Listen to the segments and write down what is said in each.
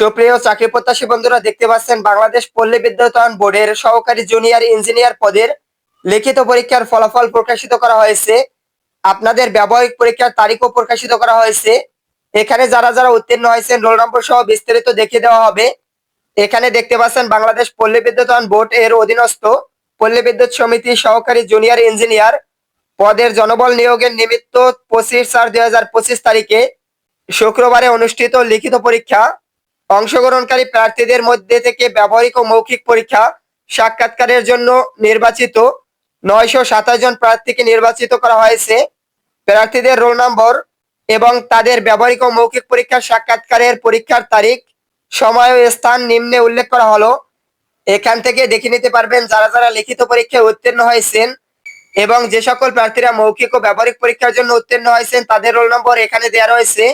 সুপ্রিয় চাকরি প্রত্যাশী বন্ধুরা, দেখতে পাচ্ছেন বাংলাদেশ পল্লী বিদ্যুতায়ন বোর্ডের সহকারী জুনিয়র ইঞ্জিনিয়ার পদের লিখিত পরীক্ষার ফলাফল প্রকাশিত করা হয়েছে। আপনাদের ব্যবহারিক পরীক্ষার তারিখও প্রকাশিত করা হয়েছে। এখানে যারা যারা উত্তীর্ণ হয়েছেন, রোল নম্বর সহ বিস্তারিত দেখিয়ে দেওয়া হবে। এখানে দেখতে পাচ্ছেন বাংলাদেশ পল্লী বিদ্যুতায়ন বোর্ড এর অধীনস্থ পল্লী বিদ্যুৎ সমিতি সহকারী জুনিয়র ইঞ্জিনিয়ার। পদের জনবল নিয়োগের নিমিত্ত পঁচিশ চার দুই তারিখে শুক্রবারে অনুষ্ঠিত লিখিত পরীক্ষা। অংশগ্রহণকারী প্রার্থীদের মধ্যে থেকে ব্যবহারিক ও মৌখিক পরীক্ষা সাক্ষাৎকারের জন্য নির্বাচিত নয়শো সাতাশ জন প্রার্থীকে নির্বাচিত করা হয়েছে। প্রার্থীদের রোল নম্বর এবং তাদের ব্যবহারিক ও মৌখিক পরীক্ষার সাক্ষাৎকারের পরীক্ষার তারিখ, সময় ও স্থান নিম্নে উল্লেখ করা হলো। এখান থেকে দেখে নিতে পারবেন যারা যারা লিখিত পরীক্ষায় উত্তীর্ণ হয়েছেন এবং যে সকল প্রার্থীরা মৌখিক ও ব্যবহারিক পরীক্ষার জন্য উত্তীর্ণ হয়েছেন তাদের রোল নম্বর এখানে দেওয়া রয়েছে।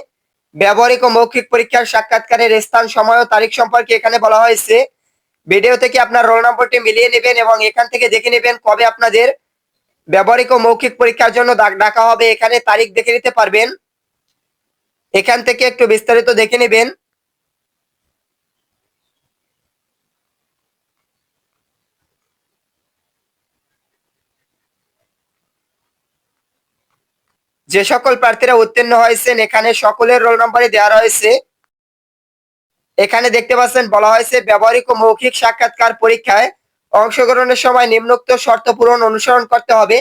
ব্যবহারিক ও মৌখিক পরীক্ষার সাক্ষাৎকারের স্থান, সময় ও তারিখ সম্পর্কে এখানে বলা হয়েছে। ভিডিও থেকে আপনার রোল নম্বরটি মিলিয়ে নেবেন এবং এখান থেকে দেখে নেবেন কবে আপনাদের ব্যবহারিক ও মৌখিক পরীক্ষার জন্য ডাক- হবে। এখানে তারিখ দেখে নিতে পারবেন। এখান থেকে একটু বিস্তারিত দেখে নেবেন। যে সকল প্রার্থীরা উত্তীর্ণ হয়েছেন, এখানে সকলের রোল নম্বরই দেওয়া রয়েছে। এখানে দেখতে পাচ্ছেন, বলা হয়েছে, ব্যবহারিক ও মৌখিক সাক্ষাৎকার পরীক্ষায় অংশগ্রহণের সময় নিম্নোক্ত শর্ত পূরণ অনুসরণ করতে হবে।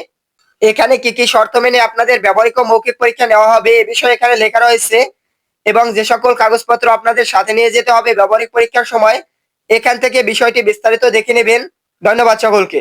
এখানে কি কি শর্ত মেনে আপনাদের ব্যবহারিক ও মৌখিক পরীক্ষা নেওয়া হবে, এ বিষয়ে এখানে লেখা রয়েছে। এবং যে সকল কাগজপত্র আপনাদের সাথে নিয়ে যেতে হবে ব্যবহারিক পরীক্ষার সময়, এখান থেকে বিষয়টি বিস্তারিত দেখে নেবেন। ধন্যবাদ সকলকে।